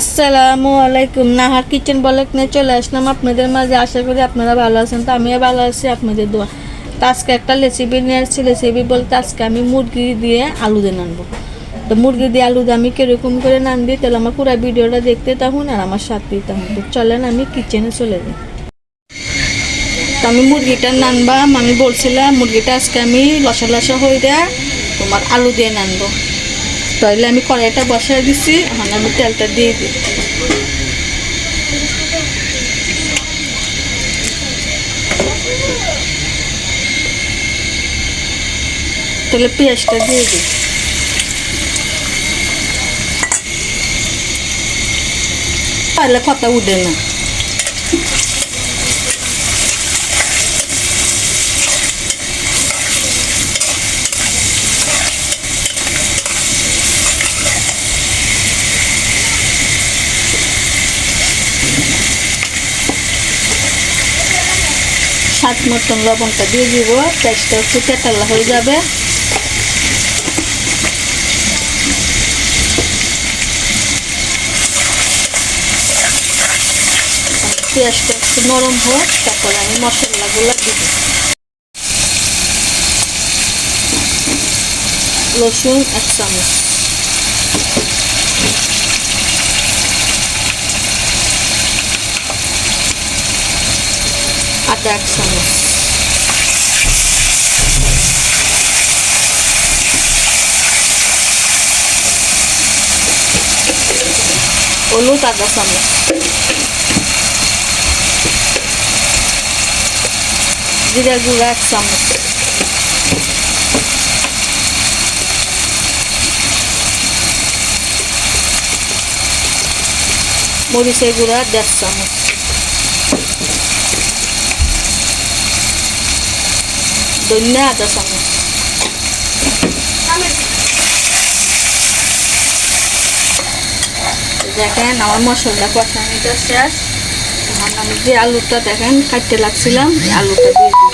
আসসালামু আলাইকুম। নাহার কিচেন বলে নিয়ে চলে আসলাম আপনাদের মাঝে। আশা করি আপনারা ভালো আছেন, তো আমিও ভালো আছি, আপনাদের দোয়া। তো আজকে একটা রেসিপি নিয়ে আসছি। রেসিপি বলতে আজকে আমি মুরগি দিয়ে আলু দিয়ে নানবো। তো মুরগি দিয়ে আলু দিয়ে আমি কীরকম করে নান দিই তাহলে আমার পুরো ভিডিওটা দেখতে তখন আর আমার সাথে থাকুন। তো চলেন আমি কিচেনে চলে যাই। তো আমি মুরগিটা নানবাম, আমি বলছিলাম, মুরগিটা আজকে আমি লসা লসা হয়ে দেয় তোমার আলু দিয়ে নানবো। তাহলে আমি কড়াইটা বসায় দিছি, এখন আমি তেলটা দিয়ে দিই। তাহলে পেঁয়াজটা দিয়ে দিই। তাহলে কথা উঠে না। সাত মতন লবণটা দিয়ে দিব পেঁয়াজটা একটু তেতাল্লা হয়ে যাবে। পেঁয়াজটা একটু নরম হোক, তারপরে আমি মশলাগুলো দিব। রসুন এক চামচ। আদা এক চামচ হলুদ আদা চামচ জিরা গুঁড়া এক চামচ মরিচের গুঁড়া দেড় চামচ ধনিয়া আদা চামচ দেখেন আমার মশলা কষানিটা শেষ এখন আমি যে আলুটা দেখেন, কাটতে লাগছিলাম আলুটা দিয়ে দিই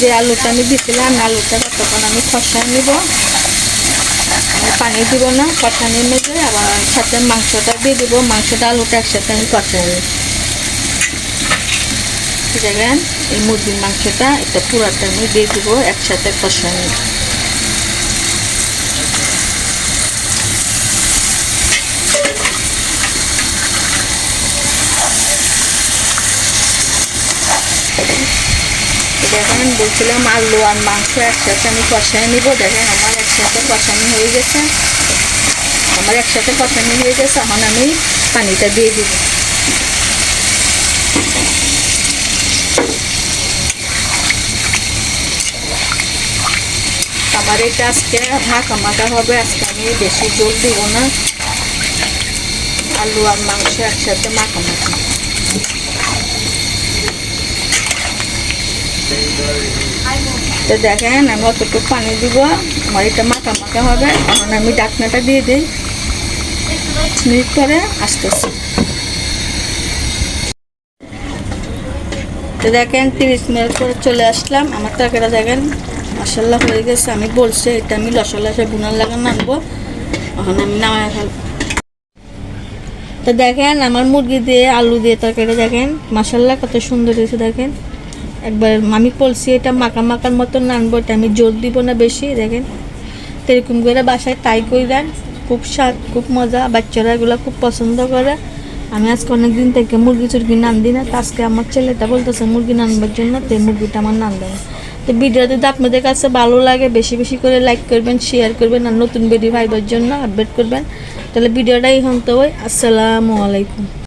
যে আলুটা আমি দিছিলাম আলুটা ততক্ষণ আমি খসায় নিব। পানি দিব না কষা নিয়ে মধ্যে আবার সাথে মাংসটা দিয়ে দিব। মাংসটা, আলুটা একসাথে আমি কষাই দেখেন, এই মুরগির মাংসটা এটা পুরাটা আমি দিয়ে দিব, একসাথে কষাই দেখেন বলছিলাম আলু আর মাংস একসাথে আমি কষায় নিব। দেখেন, আমার একসাথে কষানি হয়ে গেছে। আমার একসাথে কষানি হয়ে গেছে, এখন আমি পানিটা দিয়ে দিব। আমার এটা আজকে মাখা মাখা হবে, আজকে আমি বেশি জল দিব না। আলু আর মাংস একসাথে মাখা মাখা তো দেখেন, আমি অতটুকু পানি দিব। আমার এটা মাখা মাখা হবে। এখন আমি ডাকনাটা দিয়ে দিই। মিনিট পরে আসতেছি। তো দেখেন, তিরিশ মিনিট পরে চলে আসলাম। আমার তরকারিটা দেখেন মশলা হয়ে গেছে। আমি বলছি, এটা আমি লসা লসা বুনার লাগানো আনব এখন আমি নামায় ফেলব। তো দেখেন, আমার মুরগি দিয়ে, আলু দিয়ে তরকারি দেখেন। মাসাল্লাহ কত সুন্দর হয়েছে দেখেন। একবার আমি বলছি, এটা মাখা মাখার মতো নানবো এটা আমি জোর দিব না বেশি। দেখেন এরকম করে বাসায় তাই করে দেন খুব স্বাদ, খুব মজা। বাচ্চারা এগুলো খুব পছন্দ করে। আমি আজকে অনেক দিন থেকে মুরগি চুরগি নান দিই না, তো আজকে আমার ছেলেটা বলতেছে, মুরগি নানবার জন্য তো মুরগিটা আমার নান দেয় তো ভিডিওটা যদি আপনাদের কাছে ভালো লাগে, বেশি বেশি করে লাইক করবেন শেয়ার করবেন, আর নতুন ভিডিও ভাইবার জন্য আপডেট করবেন, তাহলে ভিডিওটাই হন তো আসসালামু আলাইকুম।